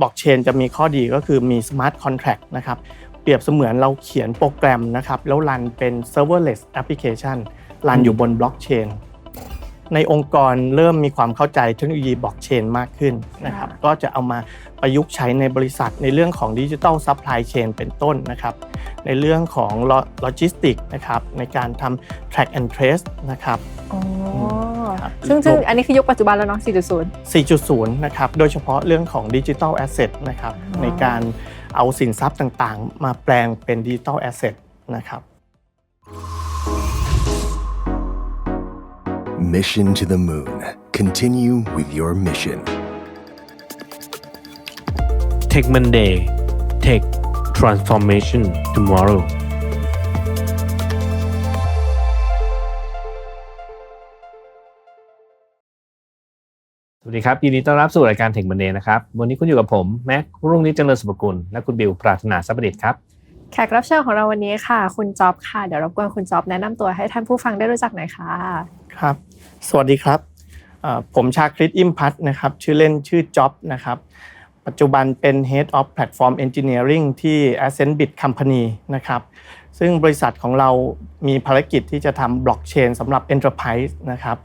บล็อกเชนจะมีข้อดีก็คือมี smart contract นะครับเปรียบเสมือนเราเขียนโปรแกรมนะครับแล้วรันเป็น serverless application รันอยู่บนบล็อกเชนในองค์กรเริ่มมีความเข้าใจเทคโนโลยีบล็อกเชนมากขึ้นนะครับก็จะเอามาประยุกต์ใช้ในบริษัทในเรื่องของดิจิทัลซัพพลายเชนเป็นต้นนะครับในเรื่องของโลจิสติกนะครับในการทำ track and trace นะครับอ๋อ ครับซึ่งซึ่งอันนี้คือยุคปัจจุบันแล้วเนาะ 4.0 4.0 นะครับ โดยเฉพาะเรื่องของดิจิทัลแอสเซทนะครับอ๋อในการเอาสินทรัพย์ต่างๆ มาแปลงเป็นดิจิทัลแอสเซทนะครับ Mission to the Moon. Continue with your mission. Tech Monday Tech Transformation Tomorrow ดีครับยินดีต้อนรับสู่รายการ Tech Monday นะครับ วันนี้คุณอยู่กับผม แม็กรุ่งนิจเจริญสุภกุล และคุณบิวปราถนาสัพดิตครับ แขกรับเชิญของเราวันนี้ค่ะ คุณจ๊อบค่ะ เดี๋ยวรบกวนคุณจ๊อบแนะนำตัวให้ท่านผู้ฟังได้รู้จักหน่อยค่ะ ครับ สวัสดีครับเอ่อผมชาคริตอิมพัทนะครับ ชื่อเล่นชื่อจ็อบนะครับ ปัจจุบันเป็น Head of Platform Engineering ที่ Ascendbit Company นะครับ ซึ่งบริษัทของเรามีภารกิจที่จะทำบล็อกเชนสำหรับ Enterprise นะครับ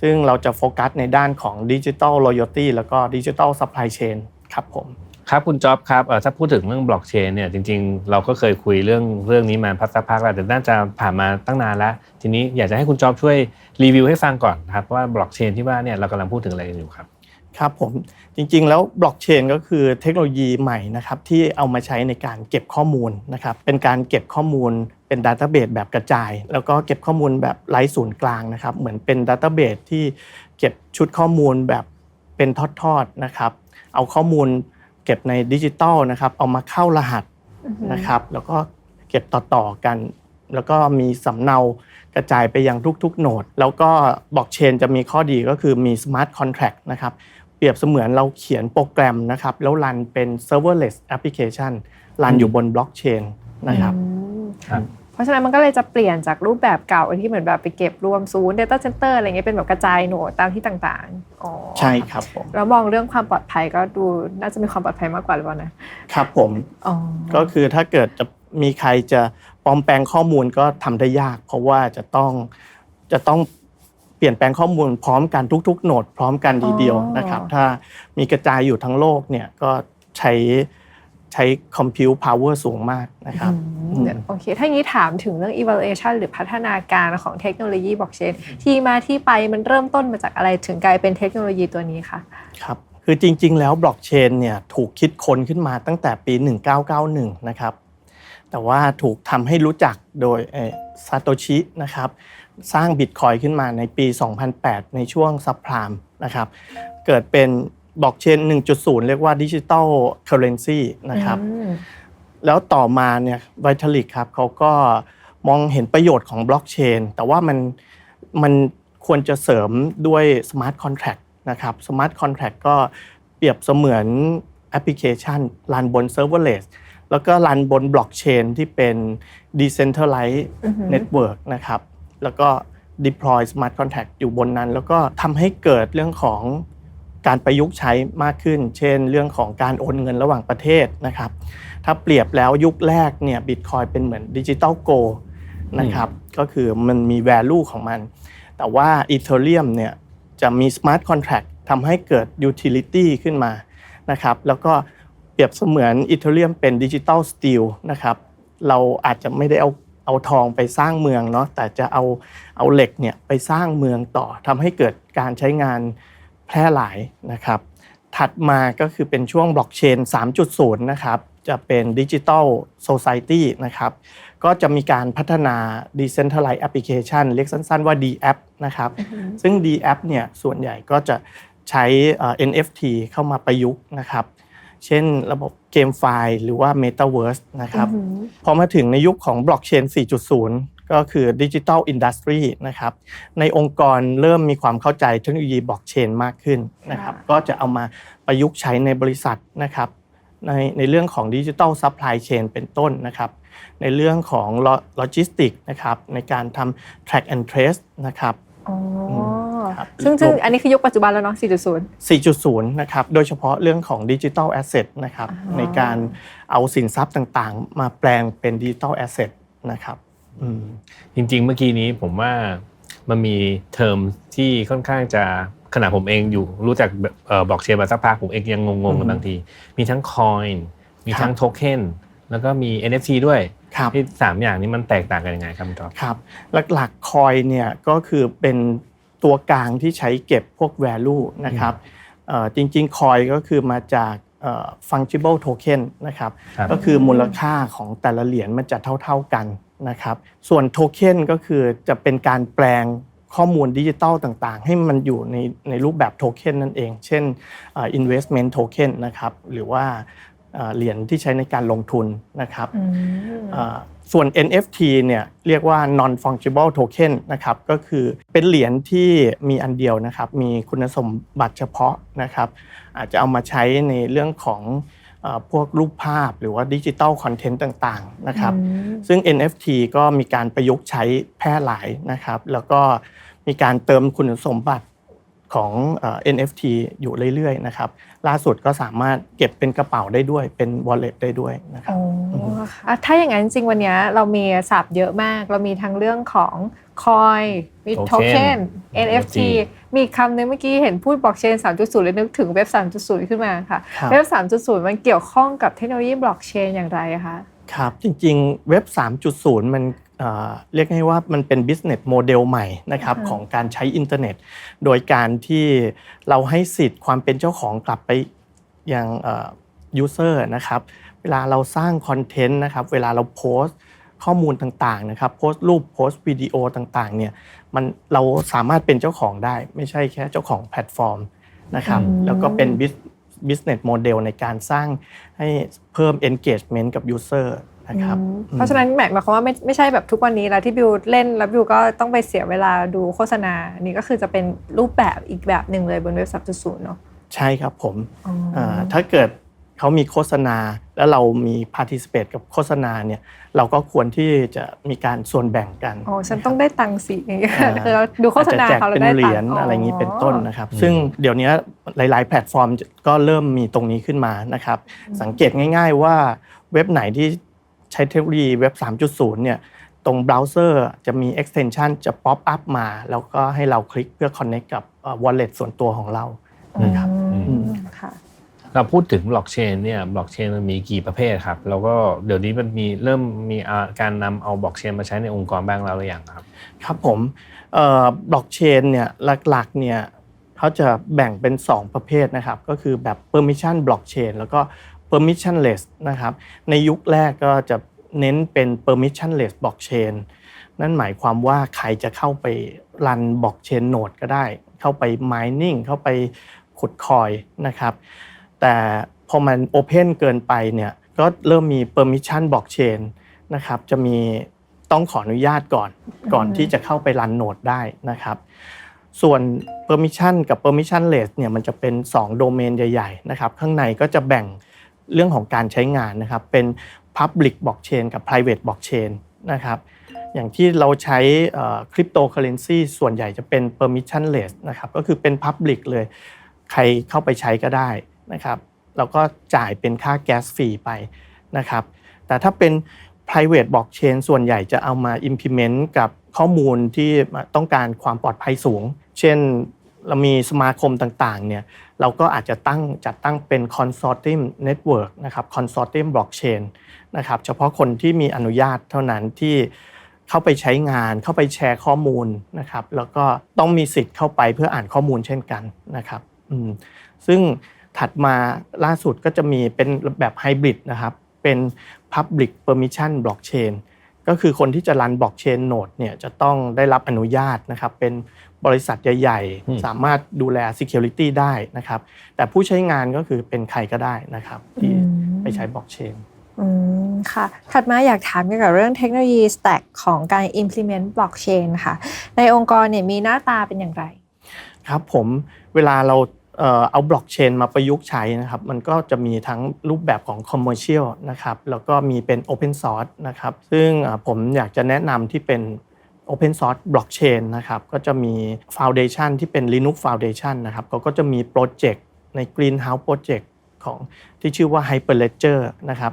ซึ่งเราจะโฟกัสในด้านของ Digital Loyalty แล้วก็ Digital Supply Chain ครับผมครับคุณจ๊อบครับเอ่อถ้าพูดถึงเรื่องบล็อกเชนเนี่ยจริงๆ เราก็เคยคุยเรื่องเรื่องนี้มาพักสักพักแล้วแต่น่าจะผ่านมาตั้งนานแล้ว ทีนี้อยากจะให้คุณจ๊อบช่วยรีวิวให้ฟังก่อนครับว่าบล็อกเชนที่ว่าเนี่ยเรากำลังพูดถึงอะไรกันอยู่ครับครับผมจริงๆ แล้วบล็อกเชนก็คือเทคโนโลยีใหม่นะครับที่เอามาใช้ในการเก็บข้อมูลนะครับเป็นการเก็บข้อมูล เป็นดัตเตอร์เบสแบบกระจาย แล้วก็เก็บข้อมูลแบบไร้ศูนย์กลางนะครับ เหมือนเป็นดัตเตอร์เบสที่เก็บชุดข้อมูลแบบเป็นทอดๆนะครับ เอาข้อมูลเก็บในดิจิตอลนะครับ เอามาเข้ารหัสนะครับ แล้วก็เก็บต่อๆกัน แล้วก็มีสำเนากระจายไปยังทุกๆโหนด แล้วก็บล็อกเชนจะมีข้อดีก็คือมี smart contract นะครับ เปรียบเสมือนเราเขียนโปรแกรมนะครับ แล้วรันเป็น serverless application รันอยู่บนบล็อกเชนนะครับอืมค รับเพราะฉะนั้นมันก็เลยจะเปลี่ยนจากรูปแบบเก่าที่เหมือนแบบไปเก็บรวมศูนย์ Data Center อะไรเงี้ยเป็นแบบกระจายโหนดตามที่ต่างๆอ๋อใช่ครับผมแล้วมองเรื่องความปลอดภัยก็ดูน่าจะมีความปลอดภัยมากกว่าหรือเปล่านะครับผมอ๋อก็คือถ้าเกิดจะมีใครจะปลอมแปลงข้อมูลก็ทำได้ยาก เพราะว่าจะต้องจะต้องเปลี่ยนแปลงข้อมูลพร้อมกันทุก ๆ โหนดพร้อมกันทีเดียวนะครับ ถ้ามีกระจายอยู่ทั้งโลกเนี่ยก็ใช้ ใช้คอมพิวต์พาวเวอร์สูงมากนะครับอืมเดี๋ยวโอเค ถ้างี้ถามถึงเรื่อง evaluation หรือพัฒนาการของเทคโนโลยีบล็อกเชนที่มาที่ไปมันเริ่มต้นมาจากอะไรถึงกลายเป็นเทคโนโลยีตัวนี้คะครับ คือจริง ๆ แล้วบล็อกเชนเนี่ยถูกคิดค้นขึ้นมาตั้งแต่ปี 1991 นะครับ แต่ว่าถูกทำให้รู้จักโดยซาโตชินะครับ สร้างบิตคอยขึ้นมาในปี 2008 ในช่วงซับพรามนะครับ เกิดเป็น บล็อกเชน 1.0 เรียกว่าดิจิ t a ลเคอร์เรนซีนะครับอืมแล้วต่อมาเนี่ยไวท a ลิกครับเขาก็มองเห็นประโยชน์ของบล็อกเชน แต่ว่ามันมันควรจะเสริมด้วยสมาร์ทคอนแท็กนะครับสมาร์ทคอนแท็กก็เปรียบเสมือนแอปพลิเคชันรันบนเซิร์ฟเวอร์เลสแล้วก็รันบนบล็อกเชนที่เป็น Decentralized อือหือ Network นะครับแล้วก็ deploy smart contract อยู่บนนั้น แล้วก็ทำให้เกิดเรื่องของ การประยุกต์ใช้มากขึ้น เช่น เรื่องของการโอนเงินระหว่างประเทศนะครับ ถ้าเปรียบแล้วยุคแรกเนี่ยบิตคอยเป็นเหมือนดิจิ t a ลโกนะครับ ก็คือมันมี value ของมัน แต่ว่า Ethereum เนี่ยจะมี Smart Contract ทำให้เกิด Utility ขึ้นมานะครับ แล้วก็เปรียบเสมือน Ethereum เป็น Digital Steel นะครับ เราอาจจะไม่ได้เอาเอาทองไปสร้างเมืองเนาะแต่จะเอาเอาเหล็กเนี่ยไปสร้างเมืองต่อทำให้เกิดการใช้งาน แพร่หลายนะครับ ถัดมาก็คือเป็นช่วงบล็อกเชน 3.0 นะครับ จะเป็นดิจิ t a ลโซ i ายตี้นะครับ ก็จะมีการพัฒนา Decentralized Application เรียกสั้นๆว่า DApp นะครับ ซึ่ง DApp เนี่ยส่วนใหญ่ก็จะใช้เอ่อ NFT เข้ามาประยุกต์นะครับ เช่นระบบเกมไฟล์หรือว่า Metaverse นะครับอืมพอมาถึงในยุคของบล็อกเชน 4.0 ก็คือดิจิทัลอินดัสทรีนะครับในองค์กรเริ่มมีความเข้าใจเทคโนโลยีบล็อกเชนมากขึ้นนะครับก็จะเอามาประยุกต์ใช้ในบริษัทนะครับในในเรื่องของดิจิทัลซัพพลายเชนเป็นต้นนะครับในเรื่องของโลจิสติกนะครับในการทำ track and trace นะครับอ๋ออครับซึ่งซึ่งอันนี้คือยุคปัจจุบันแล้วเนาะ 4.0 4.0 นะครับ โดยเฉพาะเรื่องของดิจิทัลแอสเซทนะครับอ๋อในการเอาสินทรัพย์ต่างๆ มาแปลงเป็นดิจิทัลแอสเซทนะครับอืม จริง ๆ เมื่อกี้นี้ผมว่ามันมีเทอมที่ค่อนข้างจะขณะผมเองอยู่รู้จักบล็อกเชนมาสักพักผมเองยังงงๆอือฮึบางที มีทั้งคอยน์มีครับทั้งโทเค็นแล้วก็มี NFT ด้วยครับที่สามอย่างนี้มันแตกต่างกันยังไงครับคุณท็อปครับ หลักๆคอยเนี่ยก็คือเป็นตัวกลางที่ใช้เก็บพวก value นะครับเอ่อจริงๆคอยก็คือมาจากเอ่อ fungible token นะครับครับ ก็คือมูลค่าของแต่ละเหรียญมันจะเท่า ๆกัน นะครับ ส่วนโทเค็นก็คือจะเป็นการแปลงข้อมูลดิจิตอลต่างๆ ให้มันอยู่ในในรูปแบบโทเค็นนั่นเอง เช่นเอ่อ investment token นะครับ หรือว่าเอ่อเหรียญที่ใช้ในการลงทุนนะครับอืมเอ่อส่วน NFT เนี่ยเรียกว่า non fungible token นะครับก็คือเป็นเหรียญที่มีอันเดียวนะครับ มีคุณสมบัติเฉพาะนะครับ อาจจะเอามาใช้ในเรื่องของเอ่อ พวกรูปภาพหรือว่าดิจิตอลคอนเทนต์ต่างๆนะครับอืมซึ่ง NFT ก็มีการประยุกต์ใช้แพร่หลายนะครับ แล้วก็มีการเติมคุณสมบัติของเอ่อ NFT อยู่เรื่อยๆนะครับล่าสุดก็สามารถเก็บเป็นกระเป๋าได้ด้วยเป็น wallet ได้ด้วยนะครับอ๋อค่ะถ้าอย่างนั้นจริงวันเนี้ยเรามีศัพท์เยอะมาก เรามีทั้งเรื่องของ คอยมีโทเค็น Token NFT มีคำหนึงเมื่อกี้เห็นพูดบล็อกเชน 3.0 เลยนึกถึงเว็บ 3.0 ขึ้นมาค่ะครับเว็บ 3.0 มันเกี่ยวข้องกับเทคโนโลยีบล็อกเชนอย่างไรอะคะครับ จริงๆเว็บ 3.0 มันเอ่อเรียกง่ายว่ามันเป็น business model ใหม่นะครับอือฮึของการใช้อินเทอร์เน็ต โดยการที่เราให้สิทธิ์ความเป็นเจ้าของกลับไปยังเอ่อ user นะครับ เวลาเราสร้างคอนเทนต์นะครับ เวลาเราโพสต์ ข้อมูลต่างๆนะครับโพสต์รูปโพสต์วิดีโอต่างๆเนี่ยมันเราสามารถเป็นเจ้าของได้ ไม่ใช่แค่เจ้าของแพลตฟอร์มนะครับอืมแล้วก็เป็น bus- business model ในการสร้างให้เพิ่ม engagement กับ user นะครับอืมเพราะฉะนั้นหมายความว่าไม่ไม่ใช่แบบทุกวันนี้แล้วที่บิวเล่นแล้วบิวก็ต้องไปเสียเวลาดูโฆษณาอันนี้ก็คือจะเป็นรูปแบบอีกแบบหนึ่งเลยบนเว็บ3.0เนาะใช่ครับผมอ๋ออ่าถ้าเกิด เขามีโฆษณา แล้วเรามี participate กับโฆษณาเนี่ยเราก็ควรที่จะมีการส่วนแบ่งกันอ๋อฉันต้องได้ตังค์สิอย่างเงี้ยอ่าคือเราดูโฆษณาอจจะแจกเขาแล้วเป็นได้เหตัรีงยญค์อะไรอย่างนี้เป็นต้นนะครับ ซึ่งเดี๋ยวนี้หลาย ๆ แพลตฟอร์มก็เริ่มมีตรงนี้ขึ้นมานะครับ สังเกตง่าย ๆ ว่าเว็บไหนที่ใช้เทคโนโลยีเว็บ 3.0 เนี่ยตรงเบราว์เซอร์จะมี extension จะ pop up มา แล้วก็ให้เราคลิกเพื่อ connect กับเอ่อ wallet ส่วนตัวของเรานะครับอืมค่ะ เราพูดถึงบล็อกเชนเนี่ยบล็อกเชนมันมีกี่ประเภทครับ แล้วก็เดี๋ยวนี้มันมีเริ่มมีการนำเอาบล็อกเชนมาใช้ในองค์กรบ้างแล้วหรือยังครับ ครับผมบล็อกเชนเนี่ยหลักๆเนี่ยเขาจะแบ่งเป็น 2 ประเภทนะครับ ก็คือแบบ permission blockchain แล้วก็ permissionless นะครับ ในยุคแรกก็จะเน้นเป็น permissionless blockchain นั่นหมายความว่าใครจะเข้าไปรันบล็อกเชนโนดก็ได้ เข้าไป mining เข้าไปขุดคอยนะครับ แต่พอมัน open เกินไปเนี่ยก็เริ่มมี permission blockchain นะครับจะมีต้องขออนุญาตก่อนก่อนที่จะเข้าไปรันโนดได้นะครับ ส่วน permission กับ permissionless เนี่ยมันจะเป็น2โดเมนใหญ่ๆนะครับข้างในก็จะแบ่งเรื่องของการใช้งานนะครับเป็น public blockchain กับ private blockchain นะครับอย่างที่เราใช้คริปโตเคอเรนซีส่วนใหญ่จะเป็น permissionless นะครับก็คือเป็น public เลย ใครเข้าไปใช้ก็ได้ นะครับแล้วก็จ่ายเป็นค่าแก๊สฟรีไปนะครับ แต่ถ้าเป็น private blockchain ส่วนใหญ่จะเอามา implement กับข้อมูลที่ต้องการความปลอดภัยสูง เช่นเรามีสมาคมต่างๆเนี่ยเราก็อาจจะตั้งจัดตั้งเป็น consortium network นะครับ consortium blockchain นะครับเฉพาะคนที่มีอนุญาตเท่านั้นที่เข้าไปใช้งานเข้าไปแชร์ข้อมูลนะครับ แล้วก็ต้องมีสิทธิ์เข้าไปเพื่ออ่านข้อมูลเช่นกันนะครับซึ่ง ถัดมาล่าสุดก็จะมีเป็นแบบไฮบริดนะครับ เป็น Public Permission Blockchain ก็คือคนที่จะรันบล็อกเชนโนดเนี่ยจะต้องได้รับอนุญาตนะครับ เป็นบริษัทใหญ่อืมๆสามารถดูแล Security ได้นะครับ แต่ผู้ใช้งานก็คือเป็นใครก็ได้นะครับ ที่อืมไปใช้บล็อกเชนอืมค่ะ ถัดมาอยากถามเกี่ยวกับเรื่องเทคโนโลยี stack ของการ implement blockchain ค่ะ ในองค์กรเนี่ยมีหน้าตาเป็นอย่างไร ครับผมเวลาเรา เอาบล็อกเชนมาประยุกต์ใช้นะครับมันก็จะมีทั้งรูปแบบของ Commercial นะครับแล้วก็มีเป็น Open Source นะครับซึ่งผมอยากจะแนะนำที่เป็น Open Source Blockchain นะครับก็จะมี Foundation ที่เป็น Linux Foundation นะครับเขาก็จะมีโปรเจกต์ใน Greenhouse Project ของที่ชื่อว่า Hyperledger นะครับ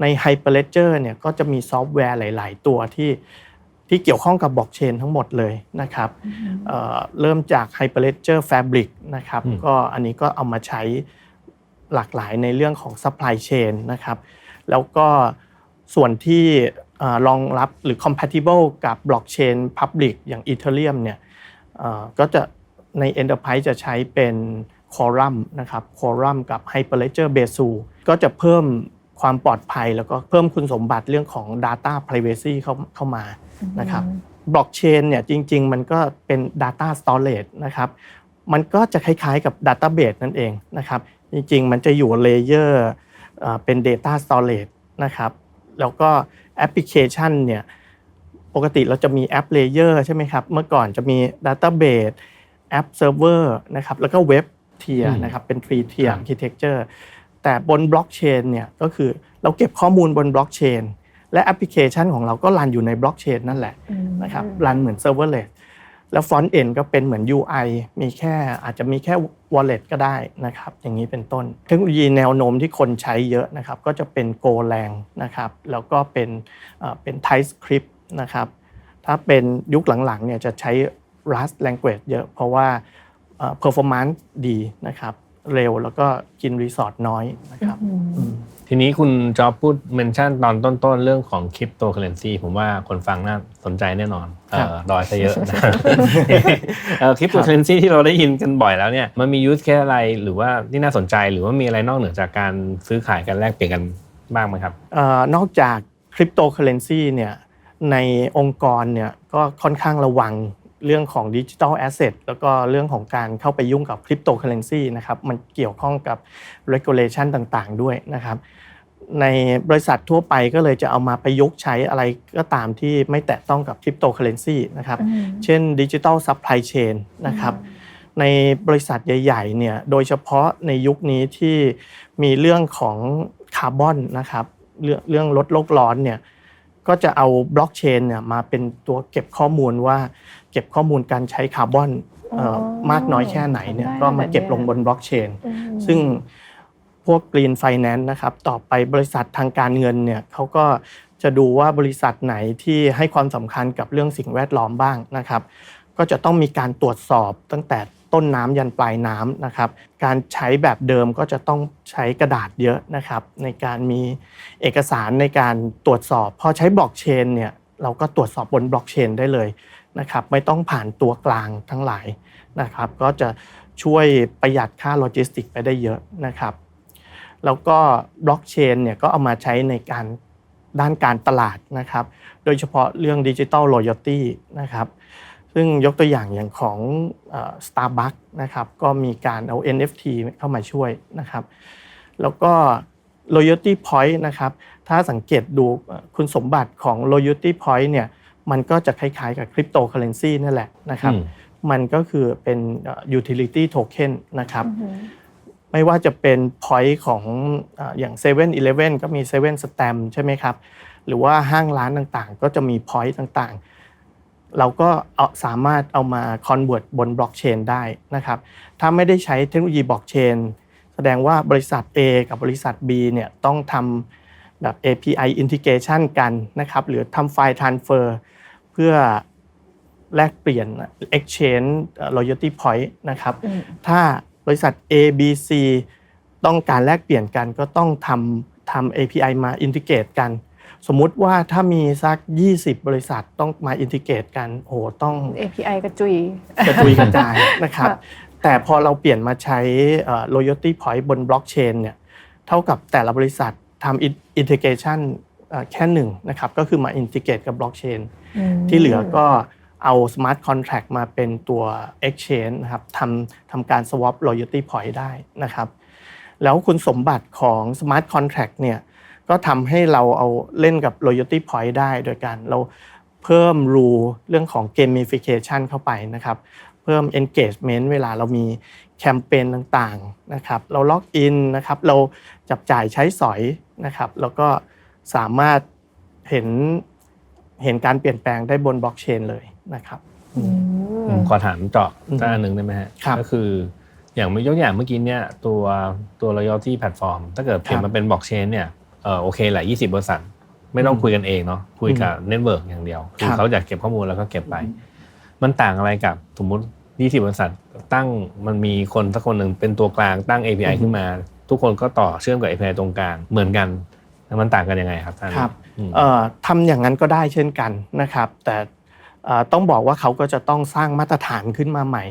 ใน Hyperledger เนี่ยก็จะมีซอฟต์แวร์หลาย ๆ ตัวที่ ที่เกี่ยวข้องกับบล็อกเชนทั้งหมดเลยนะครับเอ่อเริ่มจาก Hyperledger Fabric นะครับอืมก็อันนี้ก็เอามาใช้หลากหลายในเรื่องของ supply chain นะครับแล้วก็ส่วนที่เอ่อรองรับหรือ compatible กับ blockchain public อย่าง Ethereum เนี่ยเอ่อก็จะใน Enterprise จะใช้เป็น Quorum นะครับ Quorum กับ Hyperledger Besu ก็จะเพิ่ม ความปลอดภัยแล้วก็เพิ่มคุณสมบัติเรื่องของ Data Privacy เข้าเข้ามานะครับบล็อกเชนเนี่ยจริง ๆ มันก็เป็น Data Storage นะครับมันก็จะคล้ายๆกับ Database นั่นเองนะครับจริง ๆ มันจะอยู่เลเยอร์เป็น Data Storage นะครับแล้วก็แอปพลิเคชันเนี่ยปกติเราจะมีแอปเลเยอร์ใช่ไหมครับเมื่อก่อนจะมี Database แอปเซิร์ฟเวอร์นะครับแล้วก็เว็บเทียอืมนะครับเป็น3 tier ครับ architecture แต่บนบล็อกเชนเนี่ยก็คือเราเก็บข้อมูลบนบล็อกเชนและแอปพลิเคชันของเราก็รันอยู่ในบล็อกเชนนั่นแหละนะครับรันเหมือน serverless แล้วฟอนต์เอนก็เป็นเหมือน UI มีแค่อาจจะมีแค่ wallet ก็ได้นะครับ อย่างนี้เป็นต้น เทคโนโลยีแนวโน้มที่คนใช้เยอะนะครับ ก็จะเป็น Golang นะครับ แล้วก็เป็นเอ่อเป็น TypeScript นะครับ ถ้าเป็นยุคหลังๆเนี่ยจะใช้ Rust language เยอะ เพราะว่าเอ่อ performance ดีนะครับ เร็วแล้วก็กินรีซอสน้อยนะครับอืมทีนี้คุณจอบพูดเมนชั่นตอนต้นๆ เรื่องของคริปโตเคอเรนซีผมว่าคนฟังน่าสนใจแน่นอนเอครับอดอยซะเยอะนะคริปโตเคอเรนซีที่เราได้ยินกันบ่อยแล้วเนี่ยมันมียูสแค่อะไรหรือว่าที่น่าสนใจหรือว่ามีอะไรนอกเหนือจากการซื้อขายกันแลกเปลี่ยนกันบ้างไหมครับเอ่อนอกจากคริปโตเคอเรนซีเนี่ยในองค์กรเนี่ยก็ค่อนข้างระวัง เรื่องของดิจิทัลแอสเซทแล้วก็เรื่องของการเข้าไปยุ่งกับคริปโตเคอเรนซีนะครับมันเกี่ยวข้องกับ regulation ต่างๆ ด้วยนะครับ ในบริษัททั่วไปก็เลยจะเอามาประยุกต์ใช้อะไรก็ตามที่ไม่แตะต้องกับคริปโตเคอเรนซีนะครับ เช่นดิจิ t a ลซัพพลายเชนนะครับในบริษัทใหญ่ๆเนี่ยโดยเฉพาะในยุคนี้ที่มีเรื่องของคาร์บอนนะครับเรื่องเรื่องลดโลกร้อนเนี่ยก็จะเอาบล็อกเชนเนี่ยมาเป็นตัวเก็บข้อมูลว่า เก็บข้อมูลการใช้คาร์บอนเอ่ออ๋อมากน้อยแค่ไหนเนี่ยได้ก็มาเก็บแบบเนี้ยลงบนบล็อกเชนอืมซึ่งพวก Green Finance นะครับต่อไปบริษัททางการเงินเนี่ยเขาก็จะดูว่าบริษัทไหนที่ให้ความสำคัญกับเรื่องสิ่งแวดล้อมบ้างนะครับ ก็จะต้องมีการตรวจสอบตั้งแต่ต้นน้ำยันปลายน้ำนะครับ การใช้แบบเดิมก็จะต้องใช้กระดาษเยอะนะครับ ในการมีเอกสารในการตรวจสอบ พอใช้บล็อกเชนเนี่ยเราก็ตรวจสอบบนบล็อกเชนได้เลย นะครับไม่ต้องผ่านตัวกลางทั้งหลายนะครับ ก็จะช่วยประหยัดค่าโลจิสติกไปได้เยอะนะครับ แล้วก็บล็อกเชนเนี่ยก็เอามาใช้ในการด้านการตลาดนะครับ โดยเฉพาะเรื่องดิจิ t a ล l o ยตี้นะครับซึ่งยกตัวอย่างอย่างของ Starbucks นะครับก็มีการเอา NFT เข้ามาช่วยนะครับ แล้วก็ loyalty point นะครับถ้าสังเกตดูคุณสมบัติของ loyalty point เนี่ย มันก็จะคล้ายๆกับคริปโตเคอเรนซีนั่นแหละนะครับอืมมันก็คือเป็นเอ่อ utility token นะครับไม่ว่าจะเป็น point ของเอ่ออย่าง7 e เ e ่ e อก็มี7 stamp ใช่ไหมครับ หรือว่าห้างร้านต่างๆ ก็จะมี point ต่างๆ เราก็เอาสามารถเอามา convert บนบล็อกเชนได้นะครับ ถ้าไม่ได้ใช้เทคโนโลยีบล็อกเชนแสดงว่าบริษัท A กับบริษัท B เนี่ยต้องทำแบบ API integration กันนะครับ หรือทำไฟล์ transfer เพื่อแลกเปลี่ยน exchange เอ่อ loyalty point นะครับถ้าบริษัท A B C ต้องการแลกเปลี่ยนกันก็ต้องทำทำ API มาอินทิเกรตกัน สมมุติว่าถ้ามีสัก 20 บริษัทต้องมาอินทิเกรตกันโอ้โหต้อง API กระจุยกระจุยกระจายนะครับค่ะแต่พอเราเปลี่ยนมาใช้เอ่อ loyalty point บนบล็อกเชนเนี่ยเท่ากับแต่ละบริษัททำ integration เอ่อ แค่หนึ่งนะครับก็คือมาอินทิเกรตกับบล็อกเชนที่เหลือก็เอา smart contract มาเป็นตัว exchange นะครับทำทำการ swap loyalty point ได้นะครับ แล้วคุณสมบัติของ smart contract เนี่ยก็ทำให้เราเอาเล่นกับ loyalty point ได้โดยการเราเพิ่ม rule เรื่องของ gamification เข้าไปนะครับ เพิ่ม engagement เวลาเรามีแคมเปญต่างๆนะครับ เราล็อกอินนะครับ เราจับจ่ายใช้สอยนะครับ แล้วก็ สามารถเห็นเห็นการเปลี่ยนแปลงได้บนบล็อกเชนเลยนะครับอืมผมขอถามเจาะอืมสักอันหนึ่งได้ไหมฮะครับก็คืออย่างยกอย่างเมื่อกี้เนี่ยตัวตัว loyalty platform ถ้าเกิดเปลี่ยนครับมาเป็นบล็อกเชนเนี่ยเออโอเคแหละ20บริษัทไม่ต้องอืมคุยกันเองเนาะคุยกับเน็ตเวิร์กอย่างเดียวคือครับเขาอยากเก็บข้อมูลแล้วก็เก็บไป มันต่างอะไรกับสมมุติ20บริษัทตั้งมันมีคนสักคนหนึ่งเป็นตัวกลางตั้ง API ขึ้นมา ทุกคนก็ต่อเชื่อมกับ API ตรงกลางเหมือนกันแล้ว มันต่างกันยังไงครับท่านครับอืมเอ่อทำอย่างนั้นก็ได้เช่นกันนะครับ แต่เอ่อต้องบอกว่าเขาก็จะต้องสร้างมาตรฐานขึ้นมาใหม่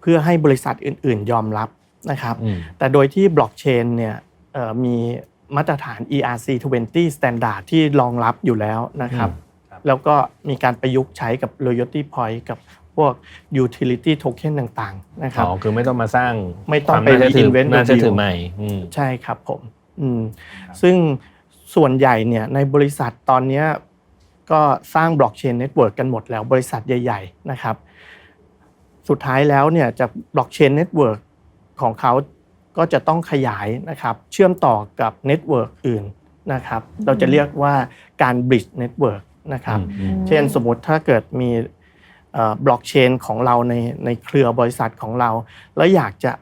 เพื่อให้บริษัทอื่น ๆ ยอมรับนะครับอืมแต่โดยที่บล็อกเชนเนี่ยเอ่อมีมาตรฐาน ERC20 standard ที่รองรับอยู่แล้วนะครับอืมครับ แล้วก็มีการประยุกต์ใช้กับ loyalty point กับพวก utility token ต่างๆนะครับอ๋อคือไม่ต้องมาสร้างไม่ต้องความไปน่าเชื่อถือ reinvent the น่าเชื่อถือ wheel ใหม่อืมใช่ครับผมอืมซึ่ง ส่วนใหญ่เนี่ยในบริษัทตอนเนี้ยก็สร้างบล็อกเชนเน็ตเวิร์กกันหมดแล้วบริษัทใหญ่ ๆ นะครับ สุดท้ายแล้วเนี่ยจากบล็อกเชนเน็ตเวิร์กของเขาก็จะต้องขยายนะครับเชื่อมต่อกับเน็ตเวิร์กอื่นนะครับ เราจะเรียกว่าการบริดจ์เน็ตเวิร์กนะครับอืมเช่นสมมุติถ้าเกิดมีบล็อกเชนของเราในในเครือบริษัทของเรา แล้วอยากจะ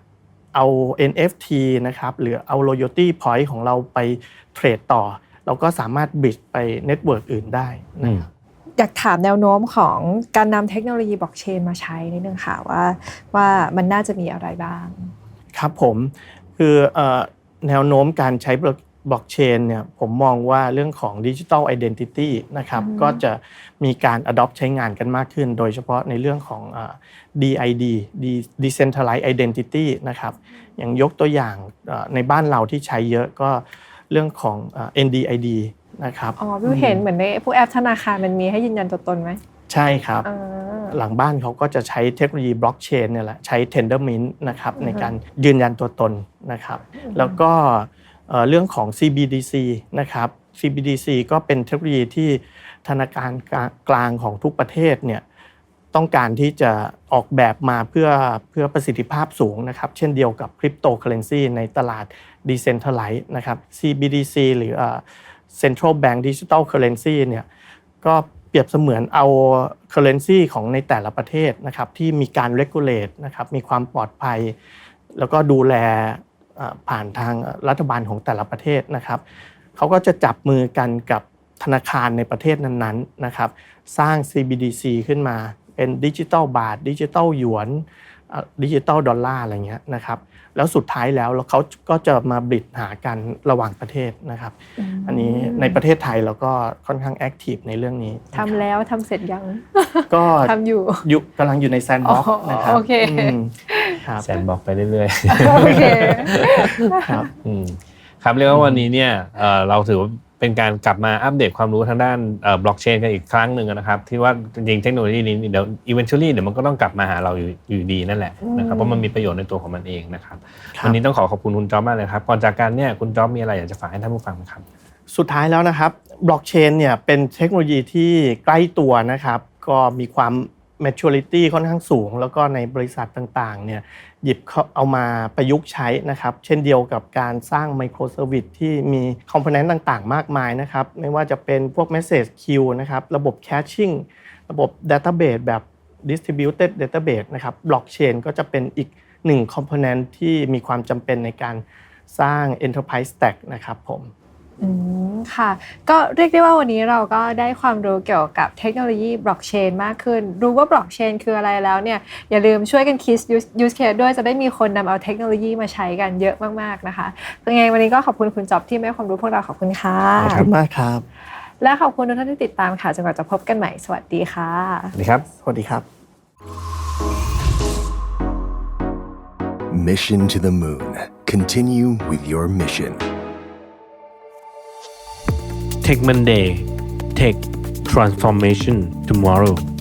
เอา NFT นะครับหรือเอา loyalty point ของเราไป เทรดต่อ เราก็สามารถบิดไปเน็ตเวิร์กอื่นได้นะครับอยากถามแนวโน้มของการนำเทคโนโลยีบล็อกเชนมาใช้นิดนึงค่ะว่าว่ามันน่าจะมีอะไรบ้าง ครับผมคือเอ่อแนวโน้มการใช้บล็อกเชนเนี่ยผมมองว่าเรื่องของดิจิทัลไอดีนิตี้นะครับอืมก็จะมีการ adopt ใช้งานกันมากขึ้น โดยเฉพาะในเรื่องของเอ่อ DID De- Decentralized Identity นะครับอย่างยกตัวอย่างเอ่อในบ้านเราที่ใช้เยอะก็ เรื่องของเอ่อ NDID นะครับอ๋อวิวเห็นเหมือนในพวกแอปธนาคารมันมีให้ยืนยันตัวตนไหมใช่ครับอ่าหลังบ้านเขาก็จะใช้เทคโนโลยีบล็อกเชนเนี่ยแหละใช้ Tendermint นะครับอือฮึในการยืนยันตัวตนนะครับ แล้วก็เอ่อเรื่องของ CBDC นะครับ CBDC ก็เป็นเทคโนโลยีที่ธนาคารกลางของทุกประเทศเนี่ยต้องการที่จะออกแบบมาเพื่อเพื่อประสิทธิภาพสูงนะครับ เช่นเดียวกับคริปโตเคอเรนซีในตลาด Decentralized นะครับ CBDC หรือเอ่อ Central Bank Digital Currency เนี่ยก็เปรียบเสมือนเอา currency ของในแต่ละประเทศนะครับที่มีการ regulate นะครับมีความปลอดภัย แล้วก็ดูแลผ่านทางรัฐบาลของแต่ละประเทศนะครับเขาก็จะจับมือกันกับธนาคารในประเทศนั้นๆนะครับ สร้าง CBDC ขึ้นมาเป็นดิจิตอลบาทดิจิตอลหยวน ดิจิตอลดอลลาร์อะไรเงี้ยนะครับแล้วสุดท้ายแล้วแล้วเขาก็จะมาบริดหากันระหว่างประเทศนะครับ อันนี้ในประเทศไทยเราก็ค่อนข้างแอคทีฟในเรื่องนี้นะครับทำแล้วทำเสร็จยังก็ทำอยู่อยู่กำลังอยู่ในแซนด์บ็อกอ๋อนะครับโอเคมครับแซนบอกไปเรื่อยโอเคครับๆอืมครับเรียกว่าวันนี้เนี่ยเอ่อเราถือว่า เป็นการกลับมาอัปเดตความรู้ทางด้านบล็อกเชนกันอีกครั้งหนึ่งนะครับ ที่ว่าจริงๆเทคโนโลยีนี้เดี๋ยว eventually เดี๋ยวมันก็ต้องกลับมาหาเราอยู่อยู่ดีนั่นแหละนะครับเพราะมันมีประโยชน์ในตัวของมันเองนะครับครับวันนี้ต้องขอขอบคุณคุณจ๊อบมากเลยครับก่อนจากกันเนี่ยคุณจ๊อบมีอะไรอยากจะฝากให้ท่านผู้ฟังไหมครับสุดท้ายแล้วนะครับบล็อกเชนเนี่ยเป็นเทคโนโลยีที่ใกล้ตัวนะครับก็มีความ maturity ค่อนข้างสูง แล้วก็ในบริษัทต่างๆเนี่ยหยิบเอามาประยุกต์ใช้นะครับ เช่นเดียวกับการสร้าง microservice ที่มีคอมโพเนนต์ต่างๆ มากมายนะครับ ไม่ว่าจะเป็นพวก message queue นะครับ ระบบ caching ระบบ database แบบ distributed database นะครับบล็อกเชนก็จะเป็นอีกหนึ่งคอมโพเนนต์ที่มีความจำเป็นในการสร้าง enterprise stack นะครับผม อืมค่ะ ก็เรียกได้ว่าวันนี้เราก็ได้ความรู้เกี่ยวกับเทคโนโลยีบล็อกเชนมากขึ้น รู้ว่าบล็อกเชนคืออะไรแล้วเนี่ย อย่าลืมช่วยกันคิด use case ด้วยจะได้มีคนนำเอาเทคโนโลยีมาใช้กันเยอะมากๆนะคะยังไงวันนี้ก็ขอบคุณคุณจ๊อบที่มาให้ความรู้พวกเราขอบคุณค่ะขอบคุณมากครับ และขอบคุณทุกท่านที่ติดตามค่ะจนกว่าจะพบกันใหม่สวัสดีค่ะสวัสดีครับสวัสดีครับ Mission to the moon. Continue with your mission. Tech Monday. Tech Transformation Tomorrow